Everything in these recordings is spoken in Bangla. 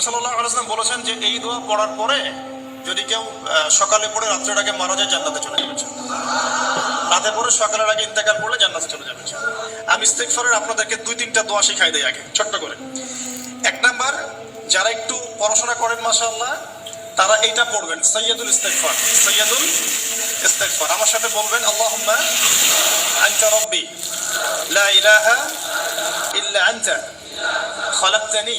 নবী সাল্লাহ আলাইসলাম বলেছেন যে এই দোয়া পড়ার পরে যদি কেউ সকালে পড়ে রাত্রেটাকে মারা যায়, জান্নাতে চলে যাবে। রাতে পরে সকালের আগে ইন্তেকাল করলে জান্নাতে চলে যাবে। আমি ইস্তেকফারের আপনাদেরকে দুই তিনটা দোয়া শিখাই দেয় আগে, ছোট্ট করে। এক নাম্বার, যারা একটু পড়াশোনা করেন মাসাল্লাহ তারা এইটা পড়বেন সৈয়দুল ইস্তেকফার সৈয়দুল ইস্তেকফার আমার সাথে বলবেন আল্লাহ আনতা রব্বি লা ইলাহা ইল্লা আনতা খলাকতানি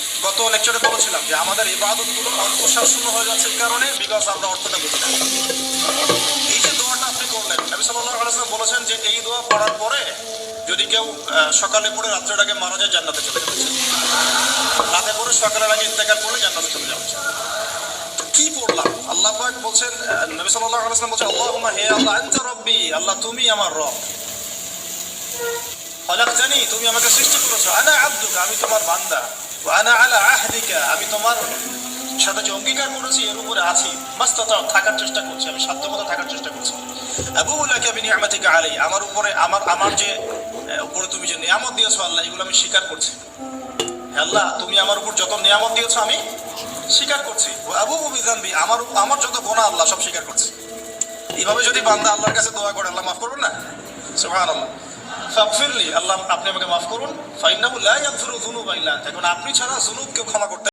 গত লেকচারে বলেছিলাম যে আমাদের ইবাদতগুলো অর্থশাসন হয়ে যাচ্ছে এই কারণে বিকজ আমরা অর্থটা বুঝি না। এই যে দোয়াটা আপনি করলেন, নবী সাল্লাল্লাহু আলাইহি ওয়াসাল্লাম বলেছেন যে এই দোয়া পড়ার পরে যদি কেউ সকালে পড়ে রাত্রের আগে মারা যায়, জান্নাতে চলে যাবে রাতে পড়ে সকালের আগে ইন্তেকার করলে জান্নাতে চলে তো কি পড়লাম? আল্লাহ পাক বলছেন নবী সাল্লাল্লাহু আলাইহি ওয়াসাল্লাম বলছেন, আল্লাহুম্মা, হে আল্লাহ, আনতা রব্বি, আল্লাহ, তুমি আমার রব। খলাকতানি তুমি আমাকে সৃষ্টি করেছ। আনা আব্দুকা, আমি তোমার বান্দা। আনা আলা আহদিকা আমি তোমার সাথে যে অঙ্গীকার করেছি, এর উপরে আছি। মাস্তাতা, থাকার চেষ্টা করছি, আমি সাধ্যমতো থাকার চেষ্টা করছি। আবু লাকা বিনি আমাতিকা আলাই আমার উপরে, আমার আমার যে উপরে তুমি যে নিয়ামত দিয়েছ আল্লাহ, এগুলো আমি স্বীকার করছি। আল্লাহ, তুমি আমার উপর যত নিয়ামত দিয়েছ, আমি স্বীকার করছি। আবু বিজানবি আমার আমার যত গোনা আল্লাহ সব স্বীকার করছি। এইভাবে যদি বান্দা আল্লাহর কাছে দোয়া করে, আল্লাহ মাফ করবেন না? সুবহানাল্লাহ। আল্লাহ আপনি আমাকে মাফ করুন ফাইনাবুল্লাহ ইয়াগফিরু যুনুবা ইল্লা। এখন আপনি ছাড়া যুনুব কেউ ক্ষমা করতে